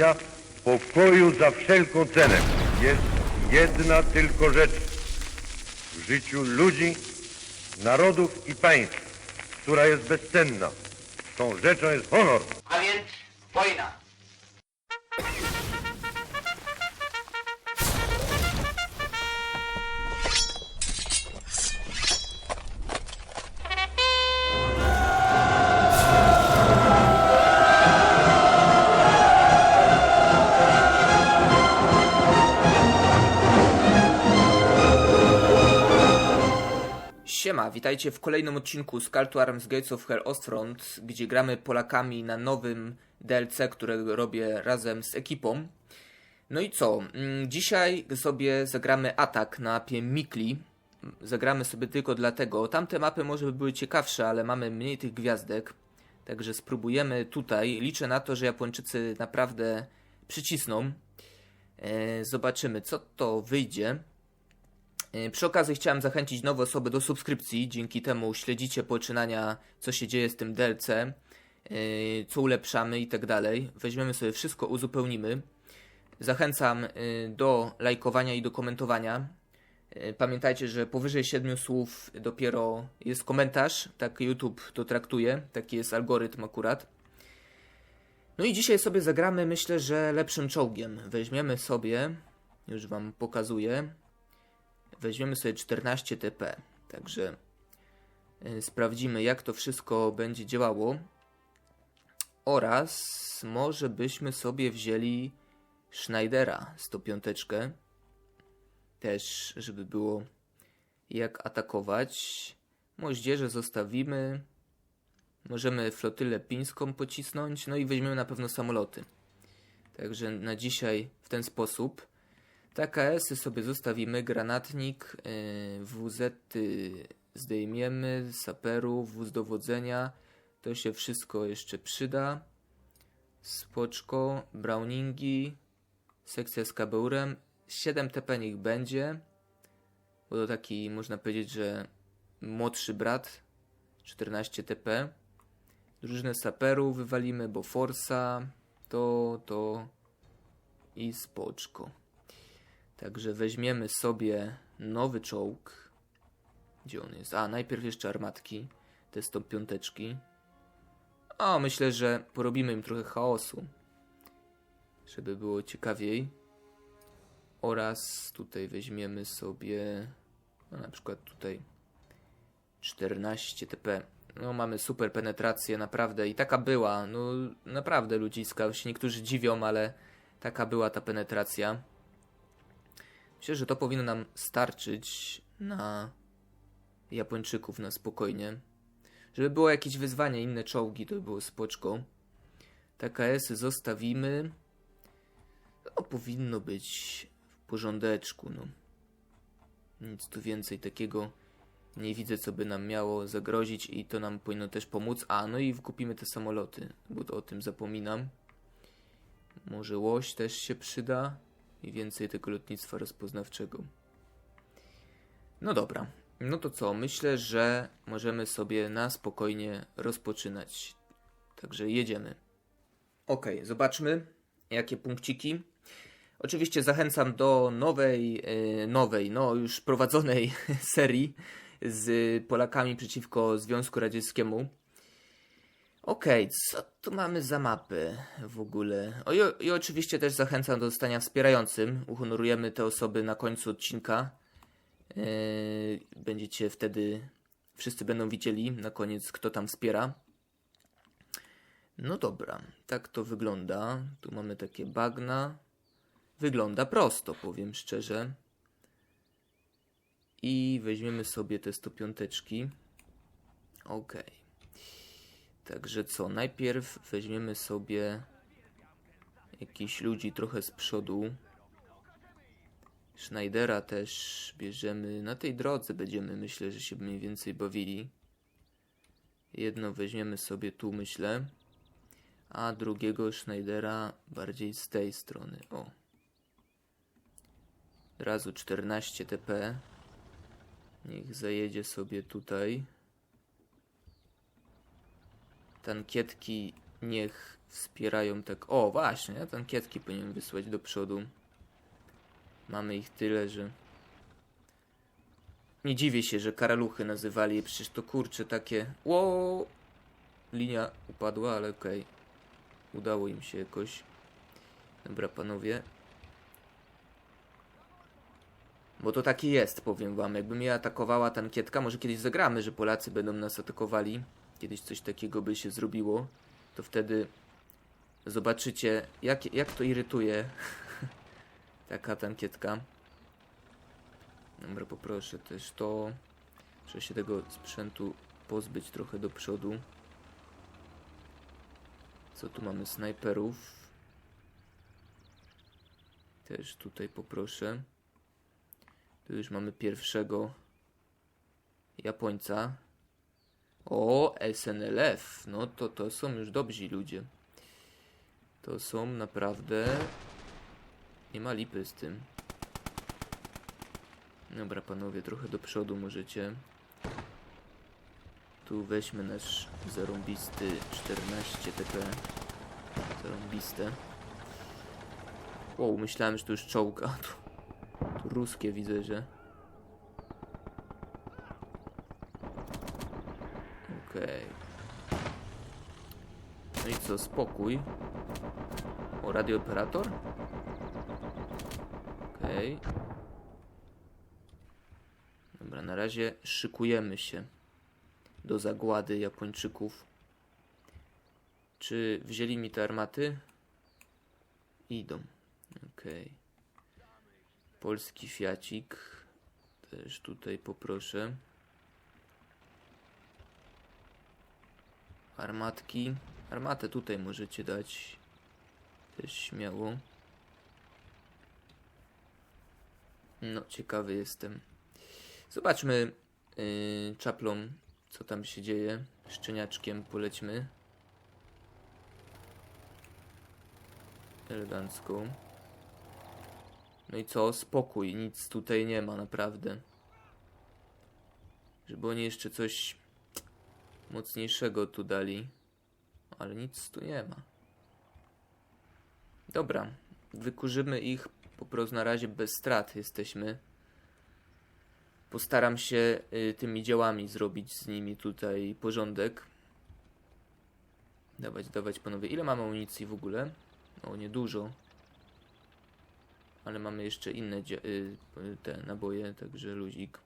Pojęcia pokoju za wszelką cenę. Jest jedna tylko rzecz w życiu ludzi, narodów i państw, która jest bezcenna. Tą rzeczą jest honor. Witajcie w kolejnym odcinku z Call to Arms Gates of Hell Ostfront, gdzie gramy Polakami na nowym DLC, którego robię razem z ekipą. No i co? Mm, Dzisiaj sobie zagramy atak na mapie Mikli. Zagramy sobie tylko dlatego. Tamte mapy może by były ciekawsze, ale mamy mniej tych gwiazdek. Także spróbujemy tutaj. Liczę na to, że Japończycy naprawdę przycisną. E, Zobaczymy, co to wyjdzie. E, Przy okazji chciałem zachęcić nowe osoby do subskrypcji. Dzięki temu śledzicie poczynania, co się dzieje z tym DLC, e, co ulepszamy i tak dalej. Weźmiemy sobie wszystko, uzupełnimy. Zachęcam e, do lajkowania i do komentowania. Pamiętajcie, że powyżej 7 słów dopiero jest komentarz. Tak YouTube to traktuje. Taki jest algorytm akurat. No i dzisiaj sobie zagramy, myślę, że lepszym czołgiem. Weźmiemy sobie, już Wam pokazuję, weźmiemy sobie 14 TP. Także y, sprawdzimy, jak to wszystko będzie działało. Oraz może byśmy sobie wzięli Schneidera 105. Też, żeby było jak atakować. Moździerze zostawimy. Możemy flotylę pińską pocisnąć. No i weźmiemy na pewno samoloty. Także na dzisiaj w ten sposób. TKS-y sobie zostawimy, granatnik, yy, WZ zdejmiemy, saperów, wóz dowodzenia, to się wszystko jeszcze przyda. Spoczko, browningi, sekcja z kabeurem, 7 TP niech będzie, bo to taki można powiedzieć, że młodszy brat, 14 TP. Drużynę saperów wywalimy, bo Forsa, to, to i spoczko. Także weźmiemy sobie nowy czołg. Gdzie on jest? A, najpierw jeszcze armatki. Te 105. O, myślę, że porobimy im trochę chaosu. Żeby było ciekawiej. Oraz tutaj weźmiemy sobie. No, na przykład tutaj 14 TP. No, mamy super penetrację, naprawdę. I taka była. No, naprawdę ludziska. Się niektórzy dziwią, ale taka była ta penetracja. Myślę, że to powinno nam starczyć na Japończyków na spokojnie. Żeby było jakieś wyzwanie, inne czołgi, to by było spoczko. TKS-y zostawimy. To powinno być w porządeczku, no. Nic tu więcej takiego nie widzę, co by nam miało zagrozić i to nam powinno też pomóc. A, no i wkupimy te samoloty, bo to o tym zapominam. Może łoś też się przyda i więcej tego lotnictwa rozpoznawczego. No dobra, no to co? Myślę, że możemy sobie na spokojnie rozpoczynać. Także jedziemy. Ok, zobaczmy jakie punkciki. Oczywiście zachęcam do nowej, e, nowej, no już prowadzonej serii z Polakami przeciwko Związku Radzieckiemu. Okej, co tu mamy za mapy w ogóle? O, i, I oczywiście też zachęcam do zostania wspierającym. Uhonorujemy te osoby na końcu odcinka. Yy, będziecie wtedy, wszyscy będą widzieli na koniec, kto tam wspiera. No dobra, tak to wygląda. Tu mamy takie bagna. Wygląda prosto, powiem szczerze. I weźmiemy sobie te 105. Okej. Także co, najpierw weźmiemy sobie jakichś ludzi trochę z przodu. Schneidera też bierzemy. Na tej drodze będziemy, myślę, że się mniej więcej bawili. Jedno weźmiemy sobie tu, myślę. A drugiego Schneidera bardziej z tej strony. O. Razu 14 TP. Niech zajedzie sobie tutaj. Tankietki niech wspierają tak. O, właśnie, ja tankietki powinienem wysłać do przodu. Mamy ich tyle, że. Nie dziwię się, że karaluchy nazywali je, przecież to kurcze takie. Ło! Linia upadła, ale okej. Udało im się jakoś. Dobra, panowie. Bo to takie jest, powiem wam. Jakby mnie atakowała tankietka, może kiedyś zagramy, że Polacy będą nas atakowali. Kiedyś coś takiego by się zrobiło. To wtedy zobaczycie, jak, jak to irytuje taka tankietka. Dobra, poproszę też to. Muszę się tego sprzętu pozbyć trochę do przodu. Co tu mamy? Snajperów. Też tutaj poproszę. Tu już mamy pierwszego Japońca. O, SNLF. No to to są już dobrzy ludzie. To są naprawdę... Nie ma lipy z tym. Dobra, panowie, trochę do przodu możecie. Tu weźmy nasz zarąbisty 14 TP. Zarąbiste. O, myślałem, że to już czołg, a tu, tu ruskie widzę, że... Okej. No i co, spokój. O, radiooperator? Okej. Dobra, na razie szykujemy się do zagłady Japończyków. Czy wzięli mi te armaty? Idą. Okej. Polski Fiacik. Też tutaj poproszę. Armatki. Armatę tutaj możecie dać. Też śmiało. No, ciekawy jestem. Zobaczmy yy, czaplą, co tam się dzieje. Szczeniaczkiem polećmy. Elegancko. No i co? Spokój. Nic tutaj nie ma, naprawdę. Żeby oni jeszcze coś mocniejszego tu dali. Ale nic tu nie ma. Dobra. Wykurzymy ich po prostu na razie bez strat jesteśmy. Postaram się y, tymi działami zrobić z nimi tutaj porządek. Dawać, dawać panowie. Ile mamy amunicji w ogóle? O, niedużo. Ale mamy jeszcze inne dzia- y, te naboje, także luzik.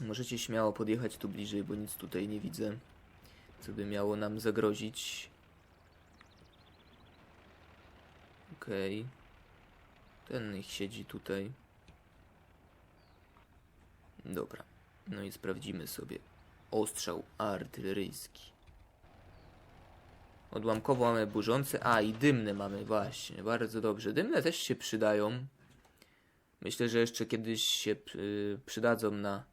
Możecie śmiało podjechać tu bliżej, bo nic tutaj nie widzę, co by miało nam zagrozić. Okej. Ten niech siedzi tutaj. Dobra. No i sprawdzimy sobie. Ostrzał artyleryjski. Odłamkowo mamy burzące. A, i dymne mamy, właśnie. Bardzo dobrze. Dymne też się przydają. Myślę, że jeszcze kiedyś się y, przydadzą na,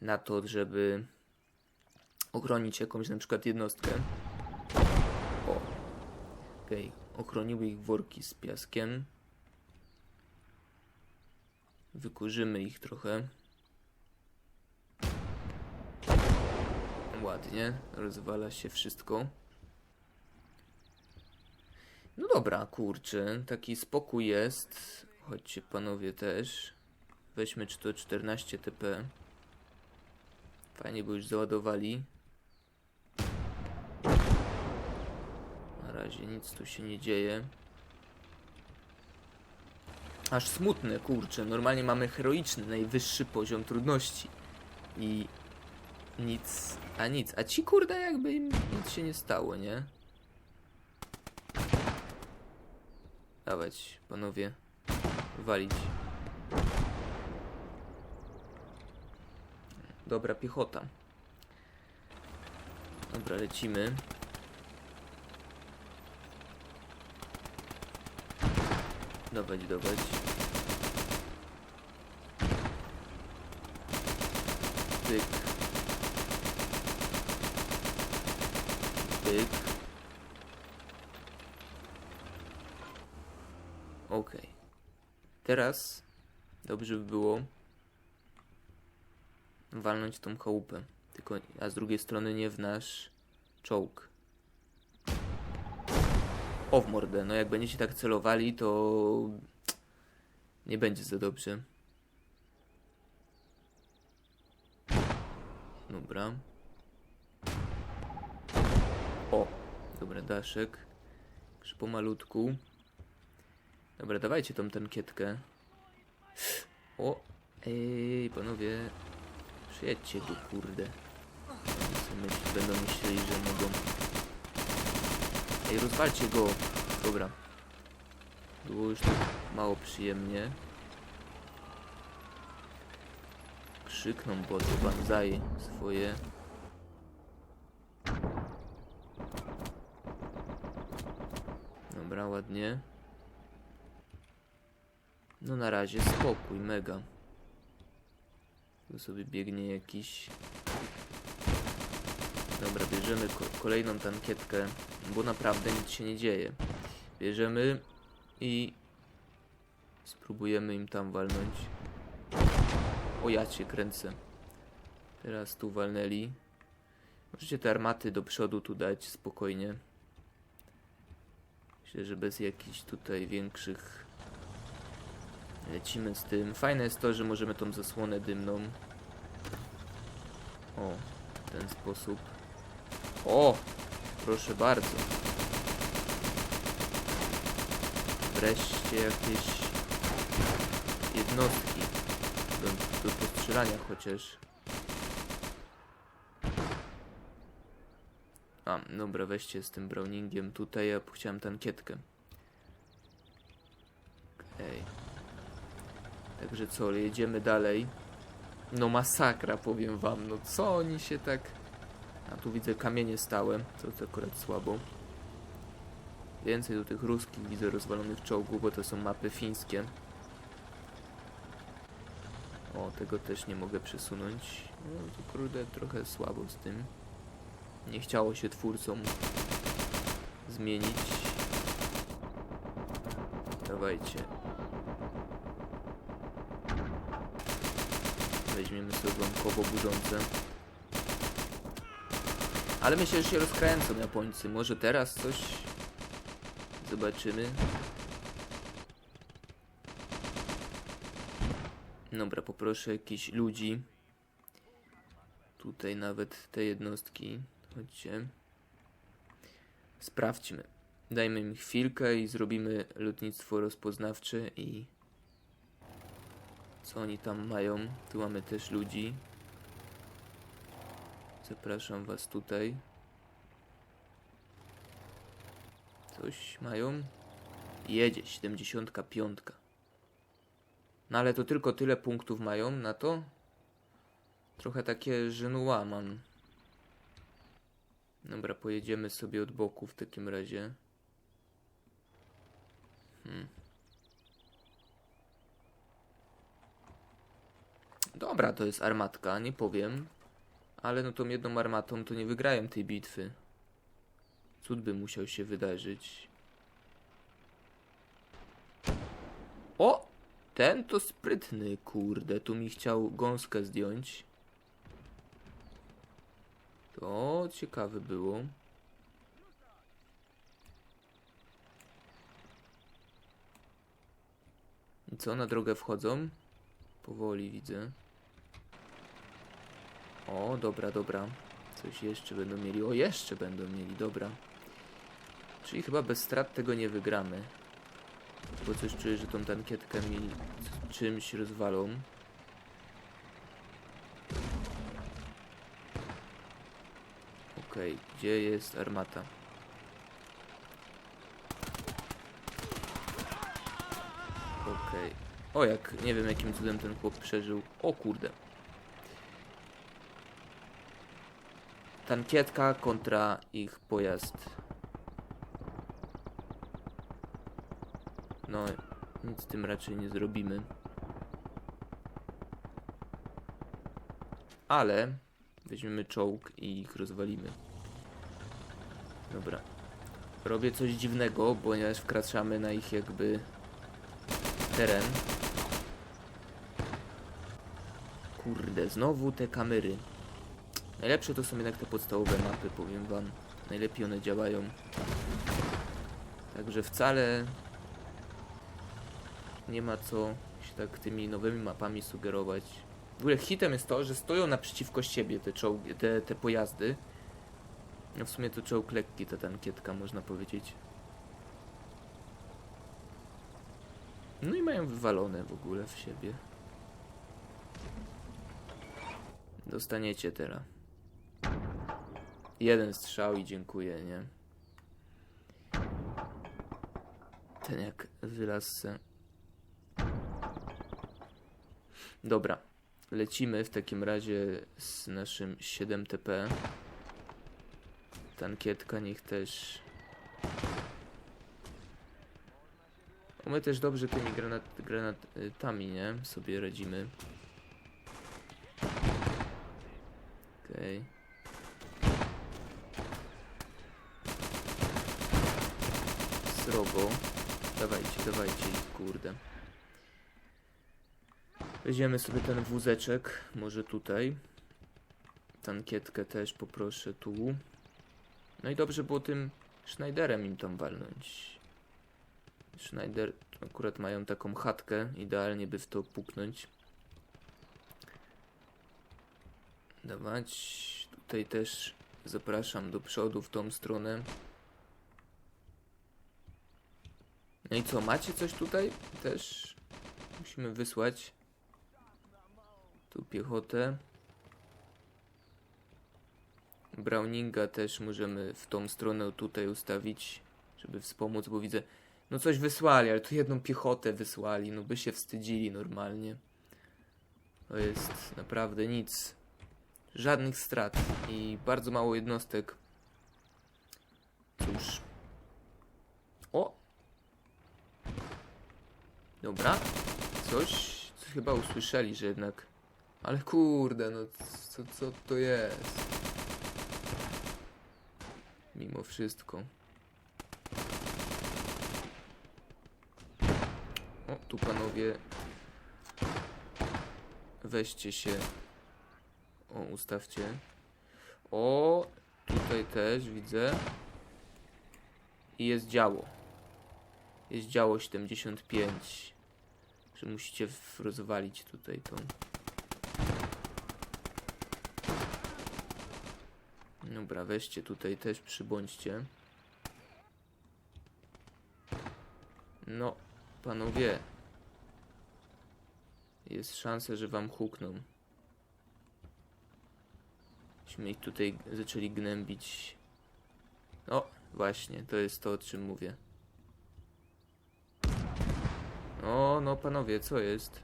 na to, żeby ochronić jakąś na przykład jednostkę. O. Okej. Ochroniły ich worki z piaskiem. Wykurzymy ich trochę. Ładnie, rozwala się wszystko. No dobra, kurczę, taki spokój jest. Chodźcie panowie też. Weźmy czy to 14 TP. Fajnie, bo już załadowali. Na razie nic tu się nie dzieje. Aż smutne, kurczę. Normalnie mamy heroiczny, najwyższy poziom trudności. I nic, a nic. A ci kurde jakby im nic się nie stało, nie? Dawać, panowie. Walić. Dobra piechota. Dobra, lecimy. Dawać, dawać. Pyk. Pyk. Okej. Teraz dobrze by było walnąć tą chałupę. Tylko, a z drugiej strony nie w nasz czołg. O w mordę, no jak będziecie tak celowali, to nie będzie za dobrze. Dobra. O, dobra, daszek. Jeszcze pomalutku. Dobra, dawajcie tą tankietkę. O, ej, panowie. Przyjedźcie tu, kurde. Myśl, będą myśleli, że mogą. Ej, rozwalcie go. Dobra. Było już tak mało przyjemnie. Krzykną boty banzai swoje. Dobra, ładnie. No na razie spokój, mega. Tu sobie biegnie jakiś. Dobra, bierzemy ko kolejną tankietkę, bo naprawdę nic się nie dzieje. Bierzemy i spróbujemy im tam walnąć. O ja cię kręcę. Teraz tu walnęli. Możecie te armaty do przodu tu dać spokojnie. Myślę, że bez jakichś tutaj większych Lecimy z tym. Fajne jest to, że możemy tą zasłonę dymną. O, w ten sposób. O! Proszę bardzo. Wreszcie jakieś jednostki. Do, do postrzelania chociaż. A, dobra, weźcie z tym Browningiem tutaj, ja chciałem tankietkę. Okej. Także co, jedziemy dalej. No masakra, powiem wam. No co oni się tak... A tu widzę kamienie stałe, to, to akurat słabo. Więcej do tych ruskich widzę rozwalonych czołgów, bo to są mapy fińskie. O, tego też nie mogę przesunąć. No to kurde, trochę słabo z tym. Nie chciało się twórcom zmienić. Dawajcie. Weźmiemy sobie łamkowo burzące. Ale myślę, że się rozkręcą Japońcy. Może teraz coś zobaczymy. Dobra, poproszę jakichś ludzi. Tutaj nawet te jednostki. Chodźcie. Sprawdźmy. Dajmy im chwilkę i zrobimy lotnictwo rozpoznawcze i co oni tam mają? Tu mamy też ludzi. Zapraszam was tutaj. Coś mają? Jedzie, 75. No ale to tylko tyle punktów mają na to? Trochę takie żenua mam. Dobra, pojedziemy sobie od boku w takim razie. Hmm. Dobra, to jest armatka, nie powiem. Ale no tą jedną armatą to nie wygrają tej bitwy. Cud by musiał się wydarzyć. O! Ten to sprytny, kurde. Tu mi chciał gąskę zdjąć. To ciekawe było. I co, na drogę wchodzą? Powoli widzę. O, dobra, dobra. Coś jeszcze będą mieli. O, jeszcze będą mieli, dobra. Czyli chyba bez strat tego nie wygramy. Bo coś czuję, że tą tankietkę mi czymś rozwalą. Okej, gdzie jest armata? Okej. O, jak nie wiem jakim cudem ten chłop przeżył. O kurde. Tankietka kontra ich pojazd. No, nic z tym raczej nie zrobimy. Ale weźmiemy czołg i ich rozwalimy. Dobra. Robię coś dziwnego, ponieważ wkraczamy na ich jakby teren. Kurde, znowu te kamery. Najlepsze to są jednak te podstawowe mapy, powiem wam. Najlepiej one działają. Także wcale nie ma co się tak tymi nowymi mapami sugerować. W ogóle hitem jest to, że stoją naprzeciwko siebie te, czołgi, te, te pojazdy. No w sumie to czołg lekki, ta tankietka, można powiedzieć. No i mają wywalone w ogóle w siebie. Dostaniecie teraz. Jeden strzał i dziękuję, nie? Ten jak wylazł se. Dobra. Lecimy w takim razie z naszym 7TP. Tankietka niech też... My też dobrze tymi granat, granatami, nie? Sobie radzimy. Okej. Srogo. Dawajcie, dawajcie kurde. Weźmiemy sobie ten wózeczek, może tutaj. Tankietkę też poproszę tu. No i dobrze było tym Schneiderem im tam walnąć. Schneider akurat mają taką chatkę, idealnie by w to puknąć. Dawać. Tutaj też zapraszam do przodu w tą stronę. No i co, macie coś tutaj? Też musimy wysłać. Tu piechotę. Browninga też możemy w tą stronę tutaj ustawić, żeby wspomóc, bo widzę, no coś wysłali, ale tu jedną piechotę wysłali, no by się wstydzili normalnie. To jest naprawdę nic. Żadnych strat i bardzo mało jednostek. Cóż. O! Dobra. Coś, chyba usłyszeli, że jednak... Ale kurde, no co, co to jest? Mimo wszystko. O, tu panowie. Weźcie się. O, ustawcie. O, tutaj też widzę. I jest działo. Jest działo 75. Że musicie rozwalić tutaj tą. Dobra, weźcie tutaj też przybądźcie. No, panowie. Jest szansa, że wam hukną. Myśmy ich tutaj zaczęli gnębić. O, właśnie, to jest to, o czym mówię. O, no panowie, co jest?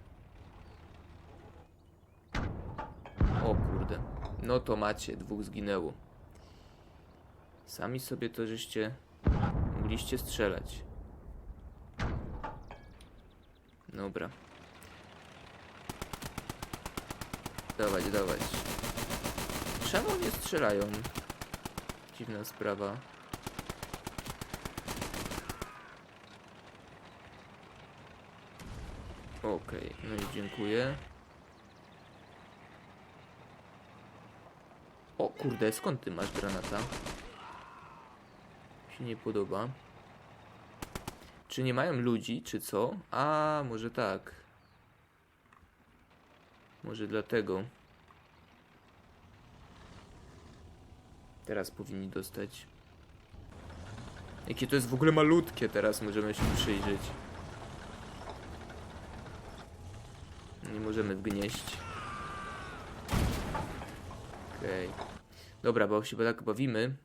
O kurde. No to macie, dwóch zginęło. Sami sobie to żeście mogliście strzelać. Dobra. Dawać, dawać. Czemu nie strzelają? Dziwna sprawa. Okej, no i dziękuję. O kurde, skąd ty masz granata? Mi się nie podoba. Czy nie mają ludzi, czy co? A, może tak. Może dlatego. Teraz powinni dostać. Jakie to jest w ogóle malutkie, teraz możemy się przyjrzeć. Nie możemy wgnieść. Okej. Dobra, bo się tak bawimy.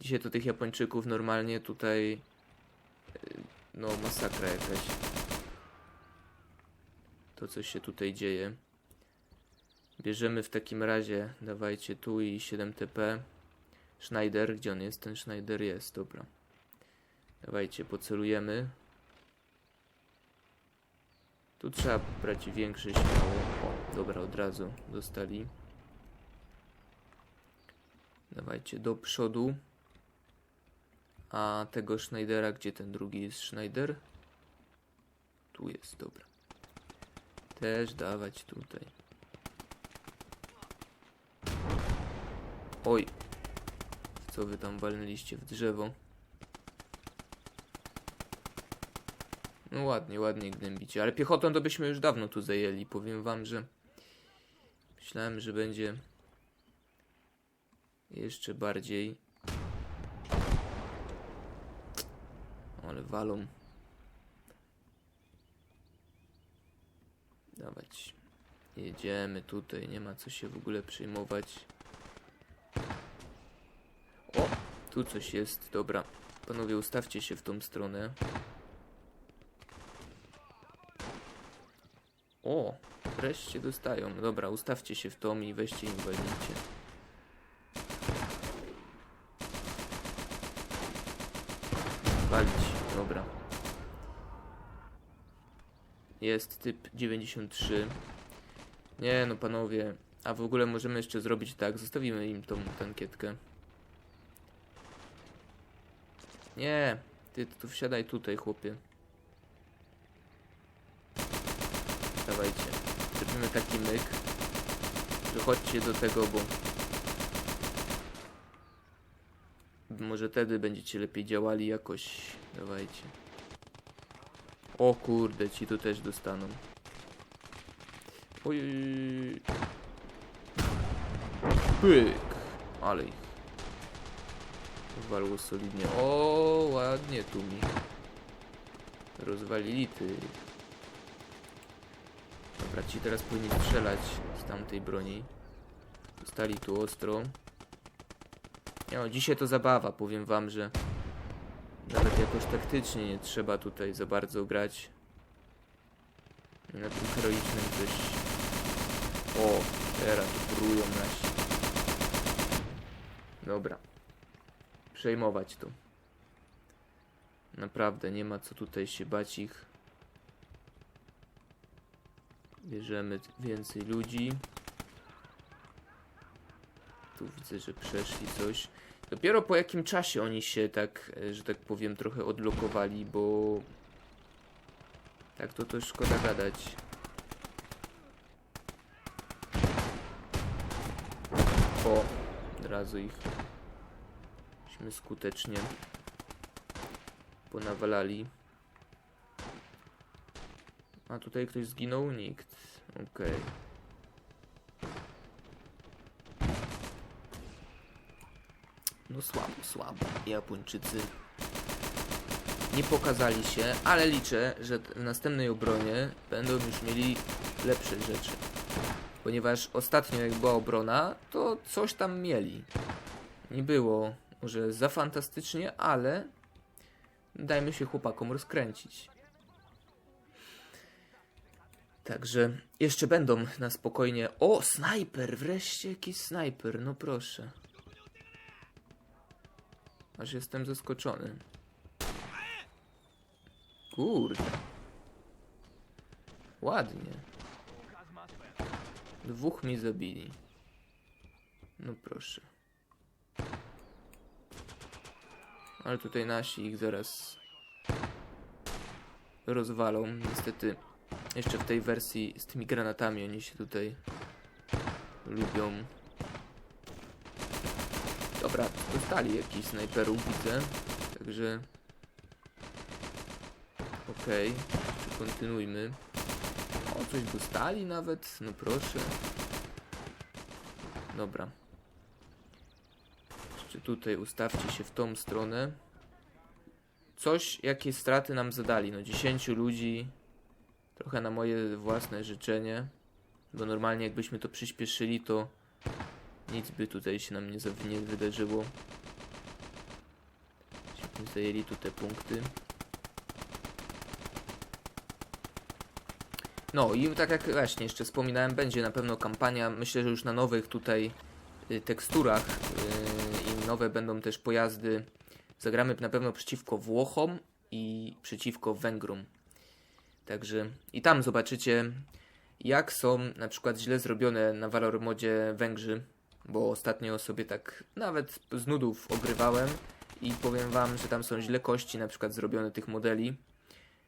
Dzisiaj to tych Japończyków normalnie tutaj... y, No, masakra jakaś. To, co się tutaj dzieje. Bierzemy w takim razie, dawajcie tu i 7TP. Schneider, gdzie on jest? Ten Schneider jest, dobra. Dawajcie, pocelujemy. Tu trzeba brać większe śmiało. O, dobra, od razu dostali. Dawajcie do przodu. A tego Schneidera, gdzie ten drugi jest Schneider? Tu jest, dobra. Też dawać tutaj. Oj, co wy tam walnęliście w drzewo? No ładnie, ładnie gnębicie. Ale piechotą to byśmy już dawno tu zajęli. Powiem wam, że myślałem, że będzie jeszcze bardziej. Ale walą. Dawać. Jedziemy tutaj, nie ma co się w ogóle przejmować. O, tu coś jest, dobra. Panowie, ustawcie się w tą stronę. O, wreszcie dostają. Dobra, ustawcie się w tom i weźcie im walnijcie. Walić, dobra. Jest typ 93. Nie no panowie, a w ogóle możemy jeszcze zrobić tak, zostawimy im tą tankietkę. Nie, ty tu wsiadaj tutaj chłopie. Dawajcie. Zrobimy taki myk, że chodźcie do tego, bo może wtedy będziecie lepiej działali jakoś. Dawajcie. O kurde, ci tu też dostaną. Oj. Pyk. Ale ich. Walło solidnie. O, ładnie tu mi. Rozwalili ty. Dobra, ci teraz powinni strzelać z tamtej broni. Dostali tu ostro. No, dzisiaj to zabawa, powiem wam, że nawet jakoś taktycznie nie trzeba tutaj za bardzo grać. Na tym heroicznym coś... O, teraz tu próbują nasi. Dobra. Przejmować to. Naprawdę, nie ma co tutaj się bać ich. Bierzemy więcej ludzi. Tu widzę, że przeszli coś. Dopiero po jakim czasie oni się tak, e, że tak powiem, trochę odblokowali, bo... Tak to to szkoda gadać. O, od razu ichśmy skutecznie ponawalali. A tutaj ktoś zginął? Nikt. Okej. No słabo, słabo. Japończycy nie pokazali się, ale liczę, że w następnej obronie będą już mieli lepsze rzeczy. Ponieważ ostatnio jak była obrona, to coś tam mieli. Nie było może za fantastycznie, ale dajmy się chłopakom rozkręcić. Także jeszcze będą na spokojnie. O, snajper! Wreszcie jakiś snajper, no proszę. Aż jestem zaskoczony. Kurde. Ładnie. Dwóch mi zabili. No proszę. Ale tutaj nasi ich zaraz rozwalą. Niestety jeszcze w tej wersji z tymi granatami oni się tutaj lubią. Dobra, dostali jakiś snajperów, widzę. Także... Okej, okay. kontynuujmy. O, coś dostali nawet, no proszę. Dobra. Jeszcze tutaj ustawcie się w tą stronę. Coś, jakie straty nam zadali, no 10 ludzi. Trochę na moje własne życzenie. Bo normalnie jakbyśmy to przyspieszyli, to nic by tutaj się nam nie, nie wydarzyło. Byśmy zajęli tu te punkty. No i tak jak właśnie jeszcze wspominałem, będzie na pewno kampania, myślę, że już na nowych tutaj y, teksturach y, i nowe będą też pojazdy. Zagramy na pewno przeciwko Włochom i przeciwko Węgrom. Także i tam zobaczycie, jak są na przykład źle zrobione na Valor modzie Węgrzy, bo ostatnio sobie tak nawet z nudów ogrywałem i powiem wam, że tam są źle kości na przykład zrobione tych modeli,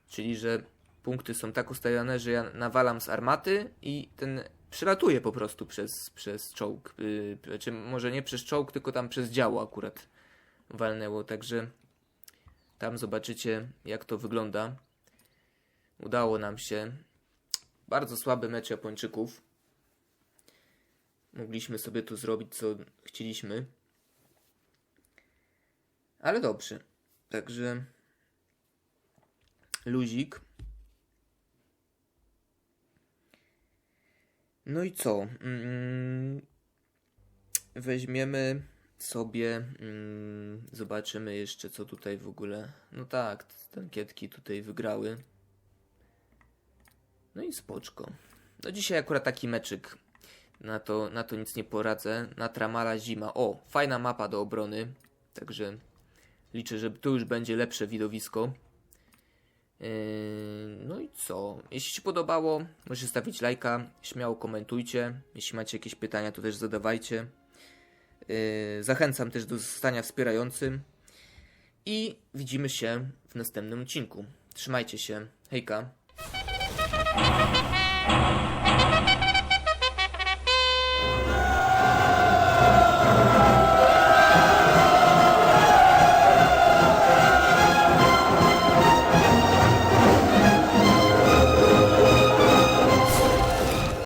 czyli że punkty są tak ustawione, że ja nawalam z armaty i ten przelatuje po prostu przez, przez czołg. Yy, znaczy, może nie przez czołg, tylko tam przez działo akurat walnęło. Także tam zobaczycie, jak to wygląda. Udało nam się. Bardzo słaby mecz Japończyków. Mogliśmy sobie tu zrobić, co chcieliśmy. Ale dobrze. Także luzik. No i co? Mm, weźmiemy sobie, mm, zobaczymy jeszcze co tutaj w ogóle. No tak, tankietki tutaj wygrały. No i spoczko. No dzisiaj akurat taki meczyk. Na to, na to nic nie poradzę. Na Tramala zima. O, fajna mapa do obrony. Także liczę, że tu już będzie lepsze widowisko. Yy, No i co? Jeśli Ci podobało, możecie stawić lajka, śmiało komentujcie. Jeśli macie jakieś pytania, to też zadawajcie. Yy, Zachęcam też do zostania wspierającym. I widzimy się w następnym odcinku. Trzymajcie się. Hejka.